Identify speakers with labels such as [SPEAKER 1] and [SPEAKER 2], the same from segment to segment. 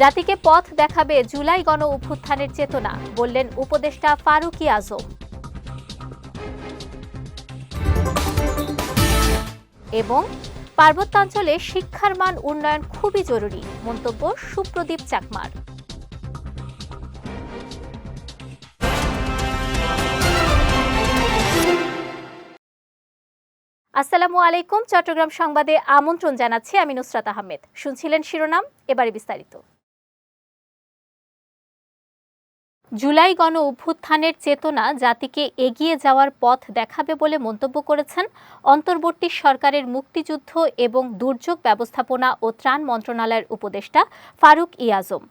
[SPEAKER 1] জাতিকে পথ দেখাবে জুলাই গণ অভ্যুত্থানের চেতনা, বললেন উপদেষ্টা ফারুকি আজম। এবং পার্বত্যাঞ্চলে শিক্ষার মান উন্নয়ন খুবই জরুরি, মন্তব্য সুপ্রদীপ চাকমার। আসসালামু আলাইকুম, চট্টগ্রাম সংবাদে আমন্ত্রণ জানাচ্ছি আমি নুসরাত আহমেদ। শুনছিলেন শিরোনাম, এবারে বিস্তারিত। জুলাই গণ অভ্যুত্থানের চেতনা জাতিকে এগিয়ে যাওয়ার পথ দেখাবে বলে মন্তব্য করেছেন অন্তর্বর্তী সরকারের মুক্তিযুদ্ধ এবং দুর্যোগ ব্যবস্থাপনা ও ত্রাণ মন্ত্রণালয়ের উপদেষ্টা ফারুক ইয়াজম।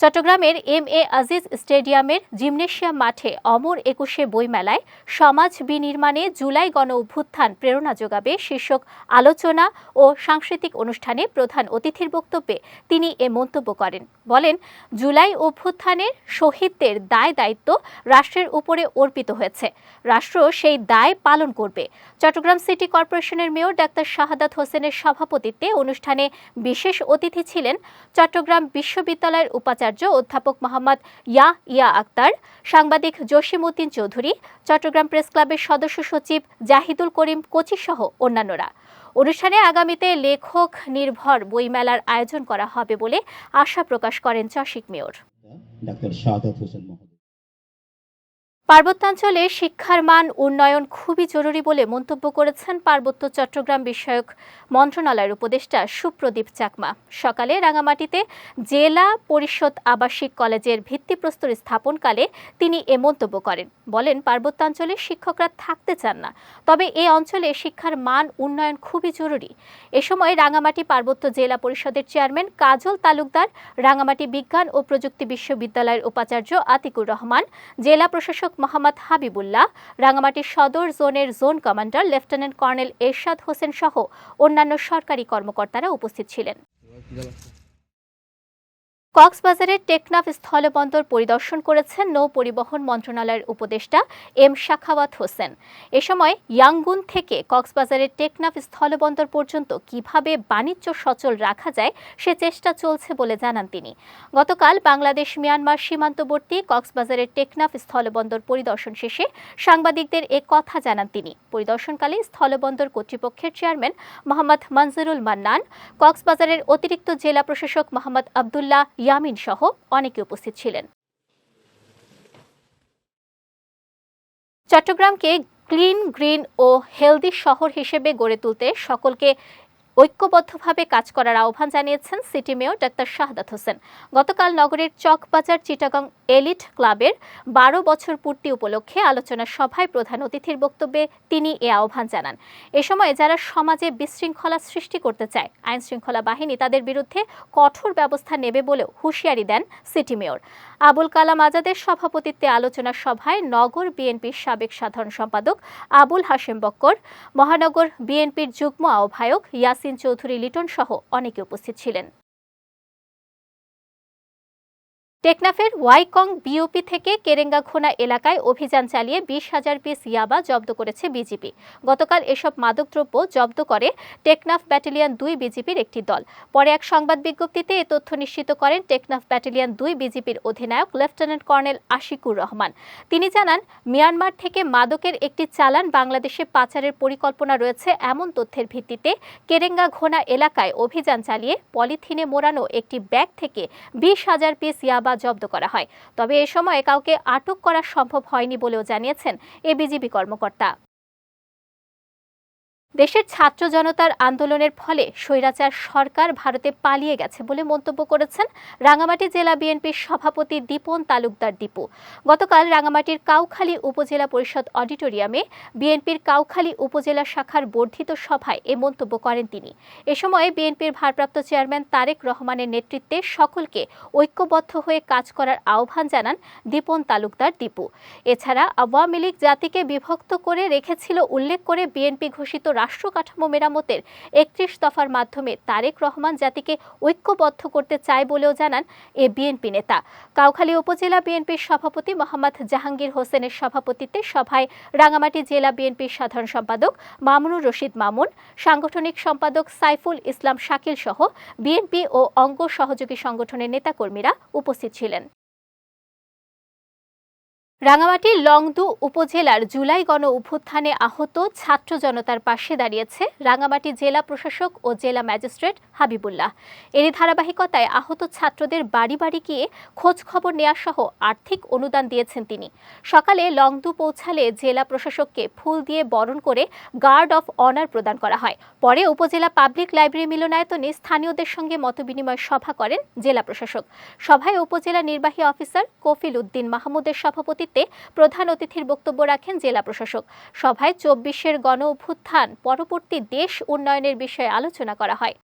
[SPEAKER 1] চট্টগ্রামের এম এ আজিজ স্টেডিয়ামের জিমনেশিয়াম মাঠে অমর একুশে বইমেলায় সমাজ বিনির্মাণে জুলাই গণ অভ্যুত্থান প্রেরণা যোগাবে শীর্ষক আলোচনা ও সাংস্কৃতিক অনুষ্ঠানে প্রধান অতিথির বক্তব্যে তিনি এ মন্তব্য করেন। বলেন, জুলাই অভ্যুত্থানের শহীদদের দায় দায়িত্ব রাষ্ট্রের উপরে অর্পিত হয়েছে। রাষ্ট্র সেই দায় পালন করবে। চট্টগ্রাম সিটি কর্পোরেশনের মেয়র ডাক্তার শাহাদাত হোসেনের সভাপতিত্বে অনুষ্ঠানে বিশেষ অতিথি ছিলেন চট্টগ্রাম বিশ্ববিদ্যালয়ের উপাচার্য অধ্যাপক মোহাম্মদ ইয়া ইয়া আক্তার, সাংবাদিক জসিমউদ্দিন চৌধুরী, চট্টগ্রাম প্রেস ক্লাবের সদস্য সচিব জাহিদুল করিম কোচি সহ অন্যান্যরা। অনুষ্ঠানে আগামীতে লেখক নির্ভর বইমেলার আয়োজন করা হবে বলে আশা প্রকাশ করেন চশিক মেয়র।
[SPEAKER 2] ডাক্তার হোসেন
[SPEAKER 1] পার্বত্যাঞ্চলে শিক্ষার মান উন্নয়ন খুবই জরুরি বলে মন্তব্য করেছেন পার্বত্য চট্টগ্রাম বিষয়ক মন্ত্রণালয়ের উপদেষ্টা সুপ্রদীপ চাকমা। সকালে রাঙামাটিতে জেলা পরিষদ আবাসিক কলেজের ভিত্তিপ্রস্তর স্থাপনকালে তিনি এ মন্তব্য করেন। বলেন, পার্বত্যাঞ্চলে শিক্ষকরা থাকতে চান না, তবে এ অঞ্চলে শিক্ষার মান উন্নয়ন খুবই জরুরি। এ সময় রাঙামাটি পার্বত্য জেলা পরিষদের চেয়ারম্যান কাজল তালুকদার, রাঙামাটি বিজ্ঞান ও প্রযুক্তি বিশ্ববিদ্যালয়ের উপাচার্য আতিকুর রহমান, জেলা প্রশাসক মোহাম্মদ হাবিবুল্লাহ, রাঙামাটি সদর জোনের zone commander lieutenant colonel Ershad Hossain সহ অন্যান্য সরকারি কর্মকর্তারা উপস্থিত ছিলেন। কক্সবাজারের টেকনাফ স্থলবন্দর পরিদর্শন করেছেন নৌ পরিবহন মন্ত্রণালয়ের উপদেষ্টা এম শাখাওয়াত হোসেন। এ সময় ইয়াঙ্গুন থেকে কক্সবাজারের টেকনাফ স্থলবন্দর পর্যন্ত কীভাবে বাণিজ্য সচল রাখা যায় সে চেষ্টা চলছে বলে জানান তিনি। গতকাল বাংলাদেশ মিয়ানমার সীমান্তবর্তী কক্সবাজারের টেকনাফ স্থলবন্দর পরিদর্শন শেষে সাংবাদিকদের এ কথা জানান তিনি। পরিদর্শনকালে স্থলবন্দর কর্তৃপক্ষের চেয়ারম্যান মোহাম্মদ মনজুরুল মান্নান, কক্সবাজারের অতিরিক্ত জেলা প্রশাসক মোহাম্মদ আবদুল্লাহ ইয়ামিন সহ অনেকে উপস্থিত ছিলেন। চট্টগ্রামকে ক্লিন, গ্রিন ও হেলদি শহর হিসেবে গড়ে তুলতে সকলকে ঐক্যবদ্ধভাবে কাজ করার আহ্বান জানিয়েছেন city mayor doctor Shahadat Hossain. গতকাল নগরের চকবাজার চিটাগং এলিট ক্লাবের বারো বছর পূর্তি উপলক্ষে আলোচনা সভায় প্রধান অতিথির বক্তব্যে তিনি এ আহ্বান জানান। এ সময় যারা সমাজে বিশৃঙ্খলা সৃষ্টি করতে চায় আইন শৃঙ্খলা বাহিনী তাদের বিরুদ্ধে কঠোর ব্যবস্থা নেবে বলেও হুঁশিয়ারি দেন সিটি মেয়র। আবুল কালাম আজাদের সভাপতিত্বে আলোচনা সভায় নগর বিএনপির সাবেক সাধারণ সম্পাদক আবুল হাশেম বক্কর, মহানগর বিএনপির যুগ্ম আহ্বায়ক ইয়াসিন চৌধুরী লিটন সহ অনেকে উপস্থিত ছিলেন। টেকনাফের ওয়াইকং বিওপি থেকে কেরেঙ্গাখোনা এলাকায় অভিযান চালিয়ে বিশ হাজার পিস ইয়াবা জব্দ করেছে বিজিপি। গতকাল এসব মাদকদ্রব্য জব্দ করে টেকনাফ ব্যাটালিয়ন দুই বিজিপির একটি দল। পরে এক সংবাদ বিজ্ঞপ্তিতে এ তথ্য নিশ্চিত করেন টেকনাফ ব্যাটালিয়ন দুই বিজিপির অধিনায়ক লেফটেন্যান্ট কর্নেল আশিকুর রহমান। তিনি জানান, মিয়ানমার থেকে মাদকের একটি চালান বাংলাদেশে পাচারের পরিকল্পনা রয়েছে এমন তথ্যের ভিত্তিতে কেরেঙ্গাঘোনা এলাকায় অভিযান চালিয়ে পলিথিনে মোড়ানো একটি ব্যাগ থেকে বিশ হাজার পিস ইয়াবা জব্দ করা হয়। তবে এ সময় কাউকে আটক করা সম্ভব হয়নি বলেও জানিয়েছেন এ বিজিবি কর্মকর্তা। দেশের ছাত্র জনতার আন্দোলনের ফলে স্বৈরাচার সরকার ভারতে পালিয়ে গেছে বলে মন্তব্য করেছেন রাঙামাটি জেলা বিএনপির সভাপতি দীপন তালুকদার দীপু। গতকাল রাঙামাটির কাউখালী উপজেলা পরিষদ অডিটোরিয়ামে বিএনপির কাউখালী উপজেলা শাখার বর্ধিত সভায় এ মন্তব্য করেন তিনি। এ সময় বিএনপির ভারপ্রাপ্ত চেয়ারম্যান তারেক রহমানের নেতৃত্বে সকলকে ঐক্যবদ্ধ হয়ে কাজ করার আহ্বান জানান দীপন তালুকদার দীপু। এছাড়া আওয়ামী লীগ জাতিকে বিভক্ত করে রেখেছিল উল্লেখ করে বিএনপি ঘোষিত রাষ্ট্র কাঠামো মেরামতের একত্রিশ দফার মাধ্যমে তারেক রহমান জাতিকে ঐক্যবদ্ধ করতে চায় বলেও জানান এ বিএনপি নেতা। কাউখালী উপজেলা বিএনপির সভাপতি মোহাম্মদ জাহাঙ্গীর হোসেনের সভাপতিত্বে সভায় রাঙামাটি জেলা বিএনপির সাধারণ সম্পাদক মামুনুর রশিদ মামুন, সাংগঠনিক সম্পাদক সাইফুল ইসলাম শাকিল সহ বিএনপি ও অঙ্গ সহযোগী সংগঠনের নেতাকর্মীরা উপস্থিত ছিলেন। রাঙামাটির লংদু উপজেলার জুলাই গণ অভ্যুত্থানে আহত ছাত্র জনতার পাশে দাঁড়িয়েছে রাঙামাটি জেলা প্রশাসক ও জেলা ম্যাজিস্ট্রেট হাবিবুল্লাহ। এরই ধারাবাহিকতায় আহত ছাত্রদের বাড়ি বাড়ি গিয়ে খোঁজ খবর নেওয়া সহ আর্থিক অনুদান দিয়েছেন তিনি। সকালে লংদু পৌঁছালে জেলা প্রশাসককে ফুল দিয়ে বরণ করে গার্ড অফ অনার প্রদান করা হয়। পরে উপজেলা পাবলিক লাইব্রেরি মিলনায়তনে স্থানীয়দের সঙ্গে মতবিনিময় সভা করেন জেলা প্রশাসক। সভায় উপজেলা নির্বাহী অফিসার কফিল উদ্দিন মাহমুদের সভাপতিত্বে প্রধান অতিথির বক্তব্য রাখেন জেলা প্রশাসক। সভায় চব্বিশের গণ অভ্যুত্থান, পরবর্তী দেশ উন্নয়নের বিষয়ে আলোচনা করা হয়।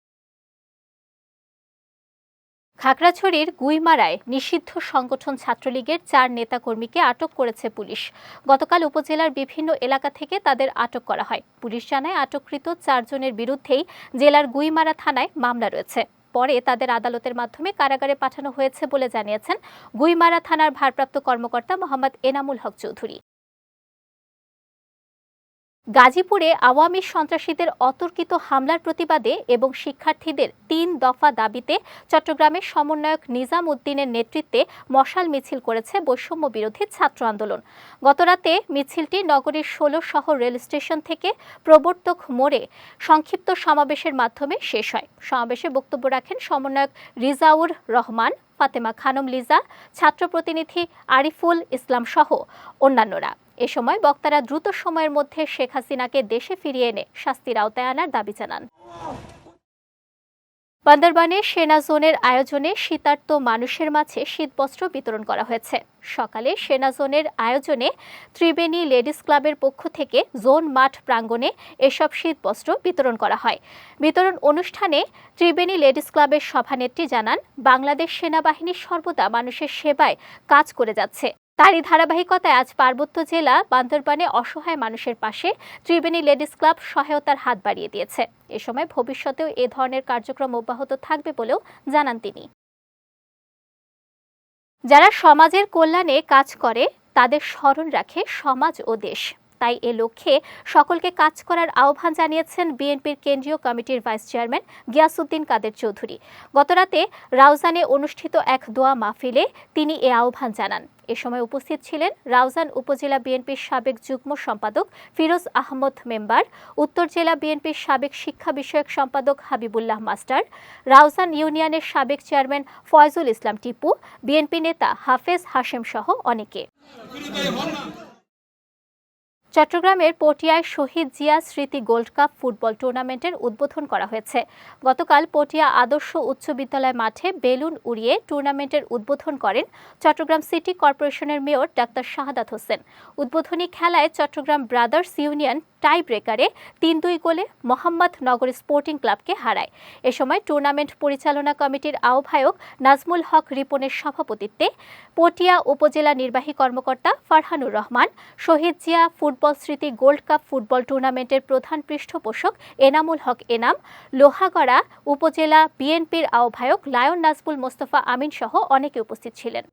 [SPEAKER 1] খাগড়াছড়ির গুইমারায় নিষিদ্ধ সংগঠন ছাত্রলীগের চার নেতাকর্মীকে আটক করেছে পুলিশ। গতকাল উপজেলার বিভিন্ন এলাকা থেকে তাদের আটক করা হয়। পুলিশ জানায়, আটককৃত চারজনের বিরুদ্ধেই জেলার গুইমারা থানায় মামলা রয়েছে। পরে তাদের আদালতের মাধ্যমে কারাগারে পাঠানো হয়েছে বলে জানিয়েছেন গুইমারা থানার ভারপ্রাপ্ত কর্মকর্তা মোহাম্মদ এনামুল হক চৌধুরী। গাজীপুরে আওয়ামী সন্ত্রাসীদের অতর্কিত হামলার প্রতিবাদে এবং শিক্ষার্থীদের তিন দফা দাবিতে চট্টগ্রামের সমন্বয়ক নিজাম উদ্দিনের নেতৃত্বে মশাল মিছিল করেছে বৈষম্য বিরোধী ছাত্র আন্দোলন। গতরাতে মিছিলটি নগরীর ষোলো শহর রেল স্টেশন থেকে প্রবর্তক মোড়ে সংক্ষিপ্ত সমাবেশের মাধ্যমে শেষ হয়। সমাবেশে বক্তব্য রাখেন সমন্বয়ক রিজাউর রহমান, ফাতেমা খানম লিজা ছাত্র প্রতিনিধি আরিফুল ইসলাম সহ অন্যান্যরা। এ সময় বক্তারা দ্রুত সময়ের মধ্যে শেখ হাসিনাকে দেশে ফিরিয়ে এনে শাস্তির আওতায় আনার দাবি জানান। বান্দরবানে সেনা জোনের আয়োজনে শীতার্ত মানুষের মাঝে শীতবস্ত্র বিতরণ করা হয়েছে। সকালে সেনা জোনের আয়োজনে ত্রিবেণী লেডিস ক্লাবের পক্ষ থেকে জোন মাঠ প্রাঙ্গণে এসব শীতবস্ত্র বিতরণ করা হয়। বিতরণ অনুষ্ঠানে ত্রিবেণী লেডিস ক্লাবের সভানেত্রী জানান, বাংলাদেশ সেনাবাহিনী সর্বদা মানুষের সেবায় কাজ করে যাচ্ছে। তারই ধারাবাহিকতায় আজ পার্বত্য জেলা বান্দরবানে অসহায় মানুষের পাশে ত্রিবেণী লেডিস ক্লাব সহায়তার হাত বাড়িয়ে দিয়েছে। এ সময় ভবিষ্যতেও এ ধরনের কার্যক্রম অব্যাহত থাকবে বলেও জানান তিনি। যারা সমাজের কল্যাণে কাজ করে, তাদের স্মরণ রাখে সমাজ ও দেশ। তাই এ লক্ষ্যে সকলকে কাজ করার আহ্বান জানিয়েছেন বিএনপির কেন্দ্রীয় কমিটির ভাইস চেয়ারম্যান গিয়াসুদ্দিন কাদের চৌধুরী। গতরাতে রাউজানে অনুষ্ঠিত এক দোয়া মাহফিলে তিনি এ আহ্বান জানান। এ সময় উপস্থিত ছিলেন রাউজান উপজেলা বিএনপির সাবেক যুগ্ম সম্পাদক ফিরোজ আহমদ মেম্বার, উত্তর জেলা বিএনপির সাবেক শিক্ষা বিষয়ক সম্পাদক হাবিবুল্লাহ মাস্টার, রাউজান ইউনিয়নের সাবেক চেয়ারম্যান ফয়জুল ইসলাম টিপু, বিএনপি নেতা হাফেজ হাশেম সহ অনেকে। চট্টগ্রামের পটিয়ায় শহীদ জিয়া স্মৃতি গোল্ড কাপ ফুটবল টুর্নামেন্টের উদ্বোধন করা হয়েছে। গতকাল পটিয়া আদর্শ উচ্চ বিদ্যালয় মাঠে বেলুন উড়িয়ে টুর্নামেন্টের উদ্বোধন করেন চট্টগ্রাম সিটি কর্পোরেশনের মেয়র ডাক্তার শাহাদাত হোসেন। উদ্বোধনী খেলায় চট্টগ্রাম ব্রাদার্স ইউনিয়ন টাই ব্রেকারে তিন দুই গোলে মোহাম্মদ নগর স্পোর্টিং ক্লাবকে হারায়। এ সময় টুর্নামেন্ট পরিচালনা কমিটির আহ্বায়ক নাজমুল হক রিপনের সভাপতিত্বে পটিয়া উপজেলা নির্বাহী কর্মকর্তা ফারহানুর রহমান, শহীদ জিয়া ফুটবল স্মৃতি গোল্ড কাপ ফুটবল টুর্নামেন্টের প্রধান পৃষ্ঠপোষক এনামুল হক এনাম, লোহাগড়া উপজেলা বিএনপির আহ্বায়ক লায়ন নাজমুল মোস্তফা আমিন সহ অনেকে উপস্থিত ছিলেন।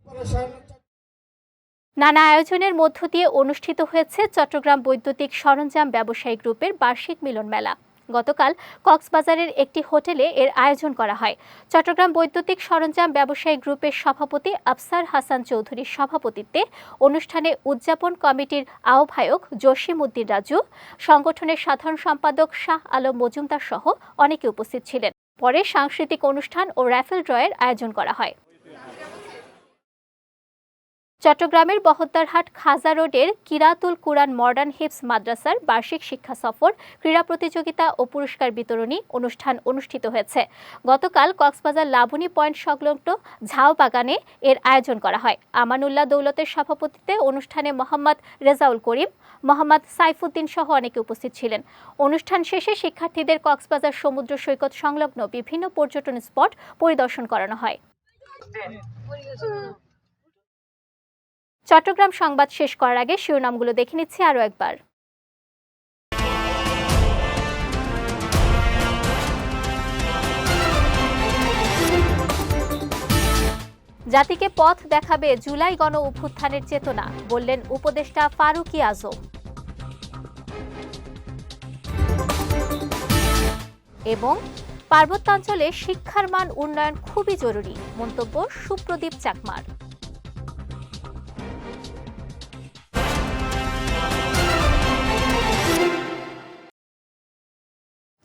[SPEAKER 1] নানা আয়োজনের মধ্য দিয়ে অনুষ্ঠিত হয়েছে চট্টগ্রাম বৈদ্যুতিক সরঞ্জাম ব্যবসায়ী গ্রুপের বার্ষিক মিলন মেলা। গতকাল কক্সবাজারের একটি হোটেলে এর আয়োজন করা হয়। চট্টগ্রাম বৈদ্যুতিক সরঞ্জাম ব্যবসায়ী গ্রুপের সভাপতি আফসার হাসান চৌধুরীর সভাপতিত্বে অনুষ্ঠানে উদযাপন কমিটির আহ্বায়ক জসিম উদ্দিন রাজু, সংগঠনের সাধারণ সম্পাদক শাহ আলম মজুমদার সহ অনেকে উপস্থিত ছিলেন। পরে সাংস্কৃতিক অনুষ্ঠান ও র্যাফেল ড্রয়ের আয়োজন করা হয়। চট্টগ্রামের বহদ্দারহাট খাজা রোডের কিরাতুল কুরআন মডার্ন হিপস মাদ্রাসার বার্ষিক শিক্ষা সফর, ক্রীড়া প্রতিযোগিতা ও পুরস্কার বিতরণী অনুষ্ঠান অনুষ্ঠিত হয়েছে। গতকাল কক্সবাজার লাবণী পয়েন্ট সংলগ্ন ঝাও বাগানে এর আয়োজন করা হয়। আমানুল্লাহ দৌলতের সভাপতিত্বে অনুষ্ঠানে মোহাম্মদ রেজাউল করিম, মোহাম্মদ সাইফুদ্দিন সহ অনেকে উপস্থিত ছিলেন। অনুষ্ঠান শেষে শিক্ষার্থীদের কক্সবাজার সমুদ্র সৈকত সংলগ্ন বিভিন্ন পর্যটন স্পট পরিদর্শন করানো হয়। চট্টগ্রাম সংবাদ শেষ করার আগে শিরোনামগুলো দেখে নিচ্ছি আরও একবার। জাতিকে পথ দেখাবে জুলাই গণ অভ্যুত্থানের চেতনা, বললেন উপদেষ্টা ফারুকি আজম। এবং পার্বত্যাঞ্চলে শিক্ষার মান উন্নয়ন খুবই জরুরি, মন্তব্য সুপ্রদীপ চাকমার।